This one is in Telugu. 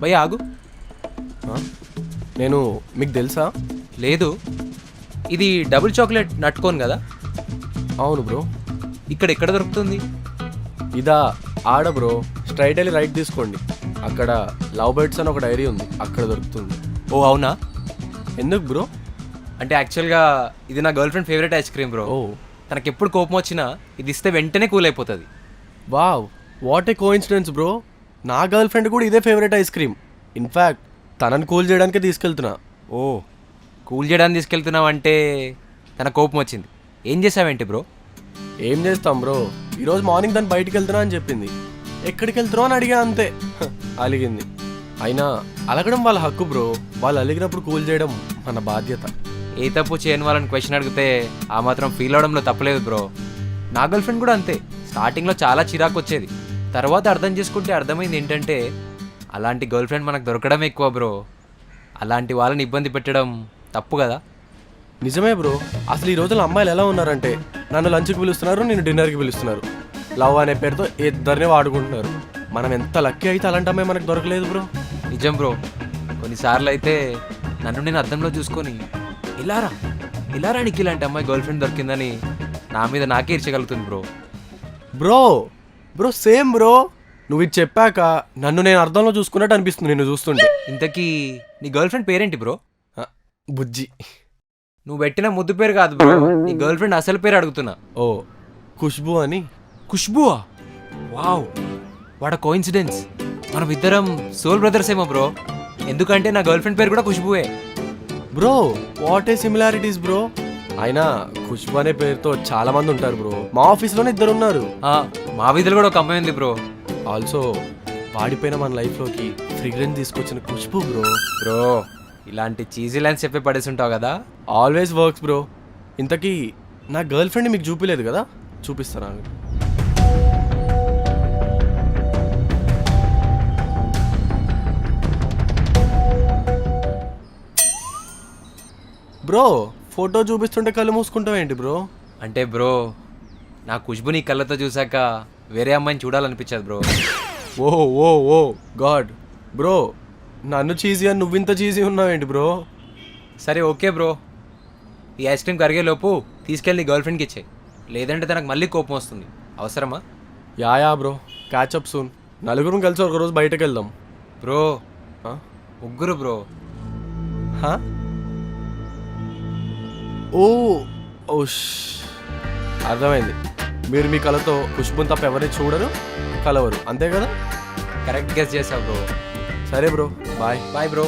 భయ్యా ఆగు? నేను మీకు తెలుసా? లేదు. ఇది డబుల్ చాక్లెట్ నట్టుకోను కదా? అవును బ్రో. ఇక్కడ ఎక్కడ దొరుకుతుంది? ఇదా ఆడ బ్రో. స్ట్రైట్ వెళ్ళి రైట్ తీసుకోండి. అక్కడ లవ్ బర్డ్స్ అని ఒక డైరీ ఉంది. అక్కడ దొరుకుతుంది. ఓ అవునా? ఎందుకు బ్రో? అంటే యాక్చువల్గా ఇది నా girlfriend favourite ice cream bro. ఓ. తనకి ఎప్పుడు కోపం వచ్చినా ఇది ఇస్తే వెంటనే కూల్ అయిపోతుంది. Wow. What a coincidence bro నా గర్ల్ ఫ్రెండ్ కూడా ఇదే favourite ice cream in fact తనని కూల్ చేయడానికే తీసుకెళ్తున్నా. ఓ కూల్ చేయడానికి తీసుకెళ్తున్నావు అంటే తన కోపం వచ్చింది. ఏం చేసావేంటి బ్రో ఏం చేస్తాం బ్రో ఈరోజు మార్నింగ్ తను బయటికి వెళ్తున్నా అని చెప్పింది. ఎక్కడికి వెళ్తున్నావు అని అడిగా అంతే. అలిగింది. అయినా అలగడం వాళ్ళ హక్కు బ్రో వాళ్ళు అలిగినప్పుడు కూల్ చేయడం మన బాధ్యత. ఏ తప్పు చేయని వాళ్ళని క్వశ్చన్ అడిగితే ఆ మాత్రం ఫీల్ అవడంలో తప్పలేదు బ్రో నా గర్ల్ ఫ్రెండ్ కూడా అంతే. స్టార్టింగ్లో చాలా చిరాకు వచ్చేది. తర్వాత అర్థం చేసుకుంటే అర్థమైంది ఏంటంటే అలాంటి గర్ల్ ఫ్రెండ్ మనకు దొరకడం ఎక్కువ బ్రో. అలాంటి వాళ్ళని ఇబ్బంది పెట్టడం తప్పు కదా. నిజమే బ్రో. అసలు ఈ రోజుల్లో అమ్మాయిలు ఎలా ఉన్నారంటే నన్ను లంచ్కి పిలుస్తున్నారు నేను డిన్నర్కి పిలుస్తున్నారు. లవ్ అనే పేరుతో ఇద్దరిని వాడుకుంటున్నారు. మనం ఎంత లక్కీ అయితే అలాంటి అమ్మాయి మనకు దొరకలేదు బ్రో. నిజం బ్రో. కొన్నిసార్లు అయితే నన్ను నేను అద్దంలో చూసుకొని ఇలారా ఇలారా నీకు ఇలాంటి అమ్మాయి గర్ల్ ఫ్రెండ్ దొరికిందని నా మీద నాకే ఇచ్చగలుగుతుంది bro. Bro bro same bro. నువ్వు ఇది చెప్పాక నన్ను నేను అర్థంలో చూసుకున్నట్టు అనిపిస్తుంది నిన్ను చూస్తుంటే. ఇంతకీ నీ గర్ల్ ఫ్రెండ్ పేరేంటి బ్రో? బుజ్జి. నువ్వు పెట్టిన ముద్దు పేరు కాదు బ్రో. నీ గర్ల్ ఫ్రెండ్ అసలు పేరు అడుగుతున్నా. ఓ ఖుష్బు అని. ఖుష్బువా? వావ్. వాట్ కోఇన్సిడెన్స్ మనం ఇద్దరం సోల్ బ్రదర్స్ ఏమో బ్రో. ఎందుకంటే నా గర్ల్ ఫ్రెండ్ పేరు కూడా ఖుష్బువే. Bro what a similarities bro. అయినా ఖుష్బు అనే పేరుతో చాలా మంది ఉంటారు బ్రో. మా ఆఫీస్లోనే ఇద్దరు ఉన్నారు. ఆ, మా వీధిలో కూడా ఒక అమ్మాయి ఉంది బ్రో. ఆల్సో వాడిపోయిన మన లైఫ్లోకి ఫ్రిగ్రెన్స్ తీసుకొచ్చిన ఖుష్బు బ్రో. బ్రో ఇలాంటి చీజీ లైన్స్ చెప్పి పడేసి ఉంటావు కదా? Always works bro. ఇంతకీ నా గర్ల్ ఫ్రెండ్ మీకు చూపిలేదు కదా? చూపిస్తాను బ్రో ఫోటో చూపిస్తుంటే కళ్ళు మూసుకుంటావు ఏంటి బ్రో? అంటే బ్రో నా ఖుష్బు నీ కళ్ళతో చూసాక వేరే అమ్మాయిని చూడాలనిపించదు bro. Oh oh oh God. Bro నన్ను చీజీ అని నువ్వింత చీజీ ఉన్నావేంటి బ్రో? సరే ఓకే బ్రో. ఈ ఐస్ క్రీమ్ కరిగేలోపు తీసుకెళ్ళి గర్ల్ ఫ్రెండ్కి ఇచ్చే లేదంటే తనకు మళ్ళీ కోపం వస్తుంది. అవసరమా? Yeah yeah bro. Catch up soon నలుగురం కలిసి ఒక రోజు బయటకు వెళ్దాం బ్రో? ముగ్గురు బ్రో. హా? ఓ ఓష్ అర్థమైంది. మీరు మీ కళతో ఖుష్బుని తప్ప ఎవరిని చూడరు కలవరు. అంతే కదా? కరెక్ట్ గెస్ చేసావు బ్రో. సరే బ్రో. బాయ్. Bye bro.